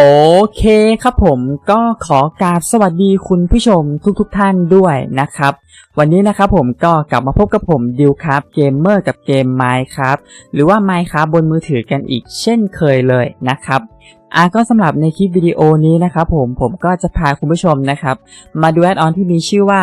โอเคครับผมก็ขอกราบสวัสดีคุณผู้ชมทุกๆทท่านด้วยนะครับ วันนี้นะครับผมก็กลับมาพบกับผมดิวครับเกมเมอร์กับเกม Minecraft หรือว่า Minecraft บนมือถือกันอีกเช่นเคยเลยนะครับอะก็สำหรับในคลิปวิดีโอนี้นะครับผมผมก็จะพาคุณผู้ชมนะครับ มาดูแอดออนที่มีชื่อว่า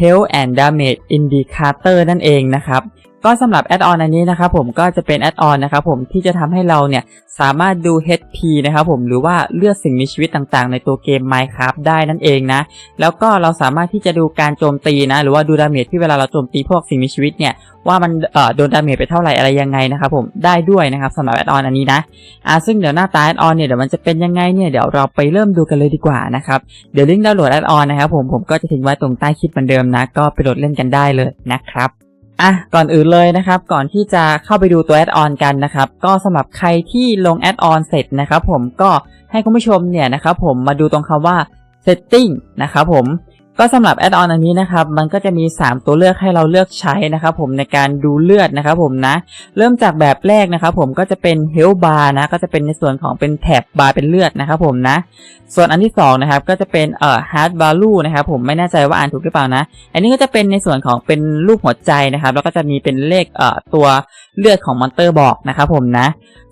Health and Damage Indicator นั่นเองนะครับ ก็สำหรับแอดออนอันนี้นะครับผมก็จะเป็นแอดออนนะครับผมที่จะทำให้เราเนี่ยสามารถดู HP นะครับผมหรือว่าเลือดสิ่งมีชีวิตต่างๆ ในตัวเกม Minecraft ได้นั่นเองนะ แล้วก็เราสามารถที่จะดูการโจมตีนะ หรือว่าดูดาเมจที่เวลาเราโจมตีพวกสิ่งมีชีวิตเนี่ยว่ามันเอ่อโดนดาเมจไปเท่าไหร่อะไรยังไงนะครับผมได้ด้วยนะครับสำหรับแอดออนอันนี้นะอ่าซึ่งเดี๋ยวหน้าตาแอดออนเนี่ยเดี๋ยวมันจะเป็นยังไงเนี่ยเดี๋ยวเราไปเริ่มดูกันเลยดีกว่านะครับเดี๋ยวลิงก์ดาวน์โหลดแอดออนนะครับผมผมก็จะทิ้งไว้ตรงใต้คลิปเหมือนเดิมนะ ก็ไปโหลดเล่นกันได้เลยนะครับ อะก่อนอื่นเลยนะครับ ก่อนที่จะเข้าไปดูตัวแอดออนกันนะครับ ก็สำหรับใครที่ลงแอดออนเสร็จนะครับ ผมก็ให้คุณผู้ชมเนี่ยนะครับ ผมมาดูตรงคำว่า setting นะครับผม ก็สำหรับแอดออนอันนี้นะครับมันก็จะมี 3 ตัวเลือกให้เราเลือกใช้นะครับผมในการดูเลือดนะครับผมนะ เริ่มจากแบบแรกนะครับผมก็จะเป็น health bar นะก็จะเป็นในส่วนของเป็นแถบบาร์เป็นเลือดนะครับผมนะ ส่วนอันที่2นะครับก็จะเป็นเอ่อ heart value นะครับผมไม่แน่ใจว่าอ่านถูกหรือเปล่านะ อันนี้ก็จะเป็นในส่วนของเป็นรูปหัวใจนะครับแล้วก็จะมีเป็นเลขเอ่อตัวเลือดของมอนเตอร์บอกนะครับผมนะ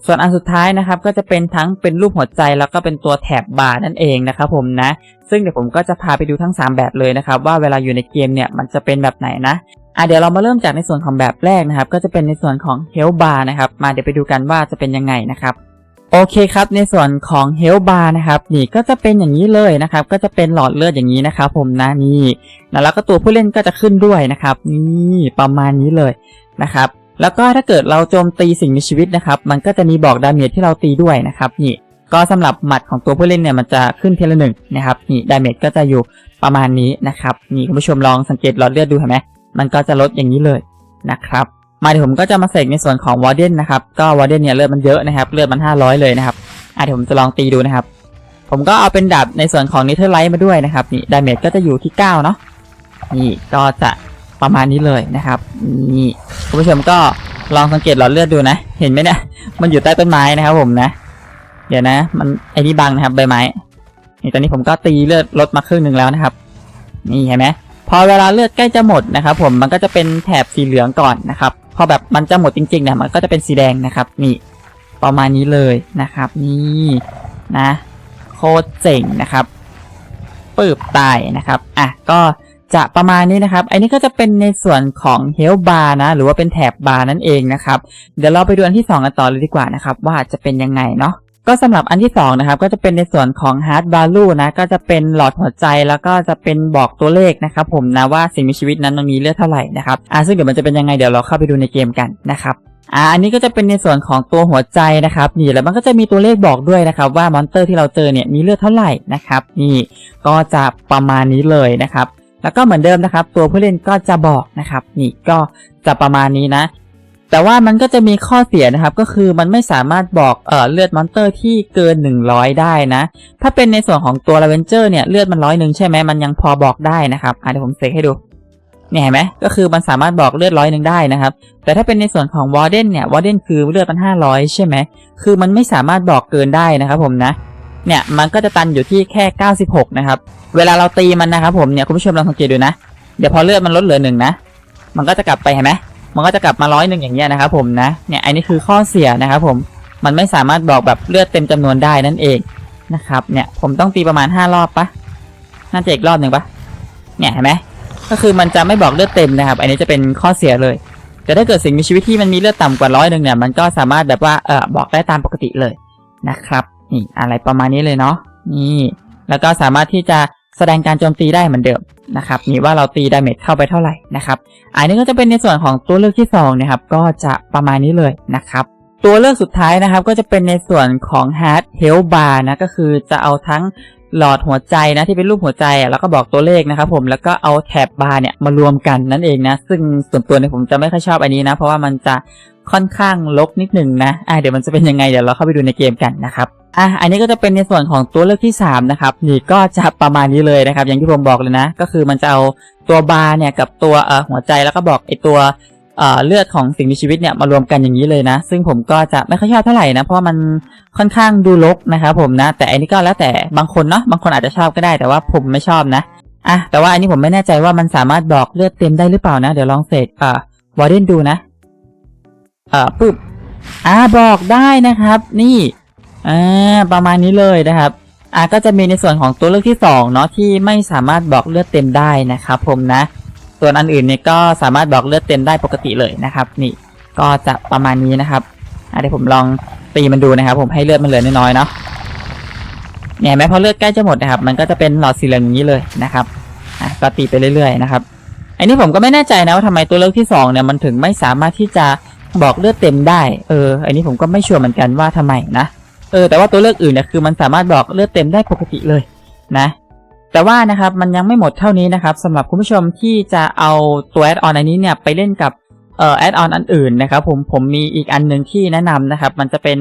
ส่วนอันสุดท้ายนะครับก็จะเป็นทั้งเป็นรูปหัวใจแล้วก็เป็นตัวแถบบาร์นั่นเองนะครับผมนะ ซึ่งเดี๋ยวผมก็จะพาไปดูทั้ง 3 แบบเลยนะครับว่าเวลาอยู่ในเกมเนี่ยมันจะเป็นแบบไหนนะอะเดี๋ยวเรามาเริ่มจากในส่วนของแบบแรกนะครับ ก็จะเป็นในส่วนของ health bar นะครับมาเดี๋ยวไปดูกันว่าจะเป็นยังไงนะครับโอเคครับในส่วนของ health bar นะครับนี่ก็จะเป็นอย่างนี้เลยนะครับ ก็จะเป็นหลอดเลือดอย่างนี้นะครับผมนะนี่แล้วก็ตัวผู้เล่นก็จะขึ้นด้วยนะครับนี่ประมาณนี้เลยนะครับ แล้วก็ถ้าเกิดเราโจมตีสิ่งมีชีวิตนะครับ มันก็จะมีบอกดาเมจที่เราตีด้วยนะครับนี่ก็สำหรับหมัดของตัวผู้เล่นเนี่ยมันจะขึ้นเทละหนึ่งนะครับนี่ดาเมจก็จะอยู่ประมาณนี้นะครับนี่คุณผู้ชมลองสังเกตหลอดเลือดดูเห็นไหมมันก็จะลดอย่างนี้เลยนะครับมาเดี๋ยวผมก็จะมาเสกในส่วนของวอร์เดนนะครับก็วอร์เดนเนี่ยเลือดมันเยอะนะครับเลือดมัน 500 เลยนะครับอะเดี๋ยวผมจะลองตีดูนะครับ ผมก็เอาเป็นดาบในส่วนของนิเทอร์ไลท์มาด้วยนะครับนี่ดาเมจก็จะอยู่ที่ 9 เนาะนี่ก็จะ ประมาณนี้เลยนะครับนี่คุณผู้ชมก็ลองสังเกตหลอดเลือดดูนะ เห็นไหมเนี่ยมันอยู่ใต้ต้นไม้นะครับผมนะ เดี๋ยวนะ มันไอ้นี่บังนะครับใบไม้นี่ตอนนี้ผมก็ตีเลือดลดมาครึ่งหนึ่งแล้วนะครับ นี่เห็นไหมพอเวลาเลือดใกล้จะหมดนะครับ ผมมันก็จะเป็นแถบสีเหลืองก่อนนะครับ พอแบบมันจะหมดจริงๆเนี่ยมันก็จะเป็นสีแดงนะครับ นี่ประมาณนี้เลยนะครับ นี่นะ โคตรเจ๋งนะครับปืบตายนะครับ อะก็ จะประมาณนี้นะครับ อันนี้ก็จะเป็นในส่วนของเฮลบาร์นะ หรือว่าเป็นแถบบาร์นั่นเองนะครับ เดี๋ยวเราไปดูอันที่ 2 กันต่อเลยดีกว่านะครับ ว่าจะเป็นยังไงเนาะก็สำหรับอันที่2นะครับก็จะเป็นในส่วนของ Heart Value นะก็จะเป็นหลอดหัวใจแล้วก็จะเป็นบอกตัวเลขนะครับผมนะว่าสิ่งมีชีวิตนั้นมันมีเลือดเท่าไหร่นะครับอ่าซึ่งเดี๋ยวมันจะเป็นยังไงเดี๋ยวเราเข้าไปดูในเกมกันนะครับอ่าอันนี้ก็จะเป็นในส่วนของตัวหัวใจนะครับนี่แล้วมันก็จะมีตัวเลขบอกด้วยนะครับว่ามอนเตอร์ที่เราเจอเนี่ยมีเลือดเท่าไหร่นะครับนี่ก็จะประมาณนี้เลยนะครับ แล้วก็เหมือนเดิมนะครับ ตัวผู้เล่นก็จะบอกนะครับ นี่ก็จะประมาณนี้นะ แต่ว่ามันก็จะมีข้อเสียนะครับ ก็คือมันไม่สามารถบอกเอ่อเลือดมอนเตอร์ที่เกิน 100 ได้นะ ถ้าเป็นในส่วนของตัวลาเวนเจอร์เนี่ยเลือดมันร้อยหนึ่งใช่ไหมมันยังพอบอกได้นะครับอะเดี๋ยวผมเซกให้ดูเนี่ยเห็นไหมก็คือมันสามารถบอกเลือดร้อยหนึ่งได้นะครับ แต่ถ้าเป็นในส่วนของวอร์เดนเนี่ยวอร์เดนคือเลือดมันห้าร้อยใช่ไหมคือมันไม่สามารถบอกเกินได้นะครับผมนะ เนี่ยมันก็จะตันอยู่ที่แค่ 96 นะครับ เวลาเราตีมันนะครับผมเนี่ยคุณผู้ชมลองสังเกตดูนะ เดี๋ยวพอเลือดมันลดเหลือหนึ่งนะ มันก็จะกลับไปเห็นไหมมันก็จะกลับมาร้อยหนึ่งอย่างเงี้ยนะครับผมนะเนี่ยอันนี้คือข้อเสียนะครับผมมันไม่สามารถบอกแบบเลือดเต็มจำนวนได้นั่นเองนะครับเนี่ยผมต้องตีประมาณ 5 รอบปะน่าจะอีกรอบหนึ่งปะเนี่ยเห็นไหมก็คือมันจะไม่บอกเลือดเต็มนะครับ อันนี้จะเป็นข้อเสียเลย แต่ถ้าเกิดสิ่งมีชีวิตที่มันมีเลือดต่ำกว่าร้อยหนึ่งเนี่ยมันก็สามารถแบบว่าเออบอกได้ตามปกติเลยนะครับ นี่อะไรประมาณนี้เลยเนาะนี่ แล้วก็สามารถที่จะแสดงการโจมตีได้เหมือนเดิมนะครับนี่ว่าเราตีดาเมจเข้าไปเท่าไหร่นะครับอันนี้ก็จะเป็นในส่วนของตัวเลือกที่สองนะครับก็จะประมาณนี้เลยนะครับตัวเลือกสุดท้ายนะครับก็จะเป็นในส่วนของ Heart Health Bar นะก็คือจะเอาทั้งหลอดหัวใจนะที่เป็นรูปหัวใจแล้วก็บอกตัวเลขนะครับผมแล้วก็เอาแถบบาร์เนี่ยมารวมกันนั่นเองนะ ซึ่งส่วนตัวเนี่ยผมจะไม่ค่อยชอบอันนี้นะ เพราะว่ามันจะค่อนข้างลกนิดหนึ่งนะอะเดี๋ยวมันจะเป็นยังไงเดี๋ยวเราเข้าไปดูในเกมกันนะครับ อะอันนี้ก็จะเป็นในส่วนของตัวเลือกที่ 3 นะครับ นี่ก็จะประมาณนี้เลยนะครับ อย่างที่ผมบอกเลยนะ ก็คือมันจะเอาตัวบาร์เนี่ยกับตัวเอ่อหัวใจแล้วก็บอกไอตัวเอ่อเลือดของสิ่งมีชีวิตเนี่ยมารวมกันอย่างนี้เลยนะ ซึ่งผมก็จะไม่ค่อยชอบเท่าไหร่นะ เพราะมันค่อนข้างดูรกนะครับผมนะ แต่อันนี้ก็แล้วแต่บางคนเนาะ บางคนอาจจะชอบก็ได้ แต่ว่าผมไม่ชอบนะ อะ แต่ว่าอันนี้ผมไม่แน่ใจว่ามันสามารถบอกเลือดเต็มได้หรือเปล่านะ เดี๋ยวลองเสกเอ่อวอร์เดนดูนะเอ่อปุ๊บ อ่าบอกได้นะครับ นี่ อ่าประมาณนี้เลยนะครับอะก็จะมีในส่วนของตัวเลือกที่2เนาะที่ไม่สามารถบอกเลือดเต็มได้นะครับผมนะ ส่วนอันอื่นเนี่ยก็สามารถบอกเลือดเต็มได้ปกติเลยนะครับ นี่ก็จะประมาณนี้นะครับอะเดี๋ยวผมลองตีมันดูนะครับ ผมให้เลือดมันเหลือน้อยๆเนาะเนี่ยแม้พอเลือดใกล้จะหมดนะครับ มันก็จะเป็นหลอดสีเหลืองอย่างนี้เลยนะครับอะก็ตีไปเรื่อยๆนะครับอันนี้ผมก็ไม่แน่ใจนะว่าทำไมตัวเลือกที่สองเนี่ยมันถึงไม่สามารถที่จะบอกเลือดเต็มได้เอออันนี้ผมก็ไม่ชัวร์เหมือนกันว่าทำไมนะ เออแต่ว่าตัวเลือกอื่นเนี่ยคือมันสามารถบอกเลือดเต็มได้ปกติเลยนะ แต่ว่านะครับมันยังไม่หมดเท่านี้นะครับสำหรับคุณผู้ชมที่จะเอาตัวแอดออนอันนี้เนี่ยไปเล่นกับเอ่อแอดออนอันอื่นนะครับผมผมมีอีกอันหนึ่งที่แนะนำนะครับ มันจะเป็น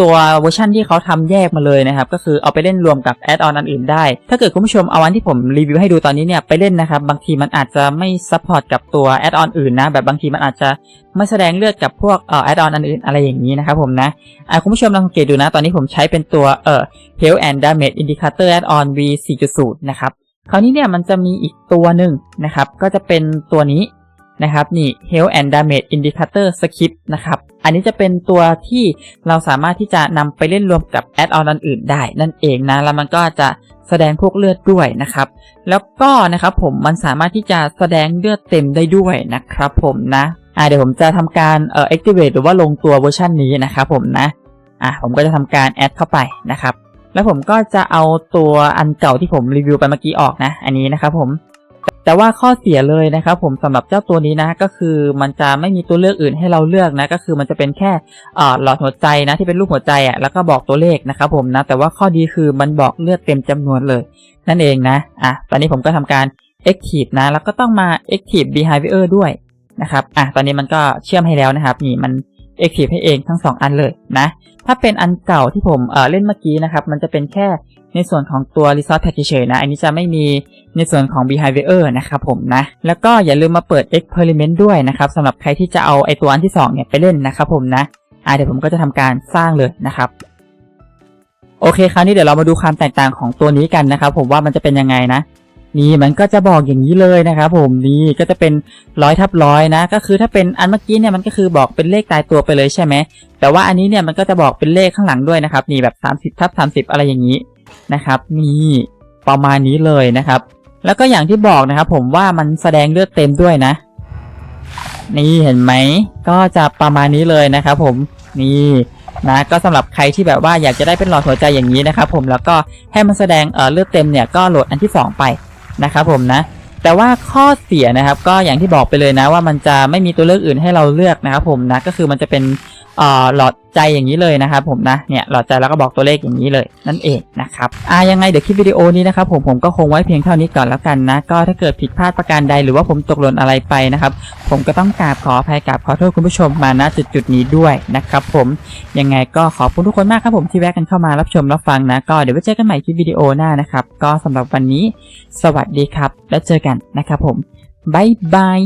ตัวเวอร์ชันที่เขาทำแยกมาเลยนะครับ ก็คือเอาไปเล่นรวมกับแอดออนอันอื่นได้ ถ้าเกิดคุณผู้ชมเอาอันที่ผมรีวิวให้ดูตอนนี้เนี่ยไปเล่นนะครับ บางทีมันอาจจะไม่ซัพพอร์ตกับตัวแอดออนอื่นนะ แบบบางทีมันอาจจะไม่แสดงเลือดกับพวกเอ่อแอดออนอันอื่นอะไรอย่างนี้นะครับผมนะอะคุณผู้ชมลองสังเกตดูนะ ตอนนี้ผมใช้เป็นตัวเอ่อ Health and Damage Indicator Add-on V 4.0 นะครับ คราวนี้เนี่ยมันจะมีอีกตัวหนึ่งนะครับ ก็จะเป็นตัวนี้ นะครับนี่ Health and Damage Indicator Skip นะครับ อันนี้จะเป็นตัวที่เราสามารถที่จะนำไปเล่นรวมกับ Add-on อันอื่นได้นั่นเองนะ แล้วมันก็จะแสดงพวกเลือดด้วยนะครับ แล้วก็นะครับผมมันสามารถที่จะแสดงเลือดเต็มได้ด้วยนะครับผมนะอ่าเดี๋ยวผมจะทำการเอ่อ activate หรือว่าลงตัวเวอร์ชันนี้นะครับผมนะอะผมก็จะทำการแอดเข้าไปนะครับ แล้วผมก็จะเอาตัวอันเก่าที่ผมรีวิวไปเมื่อกี้ออกนะ อันนี้นะครับผม แต่ว่าข้อเสียเลยนะครับผมสำหรับเจ้าตัวนี้นะก็คือมันจะไม่มีตัวเลือกอื่นให้เราเลือกนะก็คือมันจะเป็นแค่หลอดหัวใจนะที่เป็นรูปหัวใจอะแล้วก็บอกตัวเลขนะครับผมนะแต่ว่าข้อดีคือมันบอกเลือดเต็มจำนวนเลย นั่นเองนะอะตอนนี้ผมก็ทำการ active นะ แล้วก็ต้องมา active behavior ด้วยนะครับอะตอนนี้มันก็เชื่อมให้แล้วนะครับ นี่มัน active ให้เองทั้งสองอันเลยนะ ถ้าเป็นอันเก่าที่ผมเเล่นเมื่อกี้นะครับ มันจะเป็นแค่ในส่วนของตัว resource tag เฉยๆนะ อันนี้จะไม่มี ในส่วนของ behavior นะครับผมนะ แล้วก็อย่าลืมมาเปิด experiment ด้วยนะครับสำหรับใครที่จะเอาไอตัวอันที่สองเนี่ยไปเล่นนะครับผมนะอ่าเดี๋ยวผมก็จะทำการสร้างเลยนะครับโอเคคราวนี้เดี๋ยวเรามาดูความแตกต่างของตัวนี้กันนะครับผมว่ามันจะเป็นยังไงนะนี่มันก็จะบอกอย่างนี้เลยนะครับผมนี่ก็จะเป็นร้อยทับร้อยนะ ก็คือถ้าเป็นอันเมื่อกี้เนี่ยมันก็คือบอกเป็นเลขตายตัวไปเลยใช่ไหมแต่ว่าอันนี้เนี่ยมันก็จะบอกเป็นเลขข้างหลังด้วยนะครับ นี่แบบ 30ทับ30 อะไรอย่างนี้นะครับ นี่ประมาณนี้เลยนะครับ แล้วก็อย่างที่บอกนะครับผมว่ามันแสดงเลือดเต็มด้วยนะ นี่เห็นไหม ก็จะประมาณนี้เลยนะครับผมนี่นะก็สำหรับใครที่แบบว่าอยากจะได้เป็นหลอดหัวใจอย่างนี้นะครับผมแล้วก็ให้มันแสดงเเลือดเต็มเนี่ยก็โหลดอันที่สองไปนะครับผมนะ แต่ว่าข้อเสียนะครับ ก็อย่างที่บอกไปเลยนะว่ามันจะไม่มีตัวเลือกอื่นให้เราเลือกนะครับผมนะก็คือมันจะเป็น หลอดใจอย่างนี้เลยนะครับผมนะเนี่ยหลอดใจแล้วก็บอกตัวเลขอย่างนี้เลยนั่นเองนะครับอ่ายังไงเดี๋ยวคลิปวิดีโอนี้นะครับผมผมก็คงไว้เพียงเท่านี้ก่อนแล้วกันนะ ก็ถ้าเกิดผิดพลาดประการใดหรือว่าผมตกหล่นอะไรไปนะครับ ผมก็ต้องกราบขออภัยกราบขอโทษคุณผู้ชมมาณจุดจุดนี้ด้วยนะครับผมยังไงก็ขอบคุณทุกคนมากครับผมที่แวะกันเข้ามารับชมรับฟังนะ ก็เดี๋ยวไว้เจอกันใหม่คลิปวิดีโอหน้านะครับก็สำหรับวันนี้ สวัสดีครับ แล้วเจอกันนะครับผมบายบาย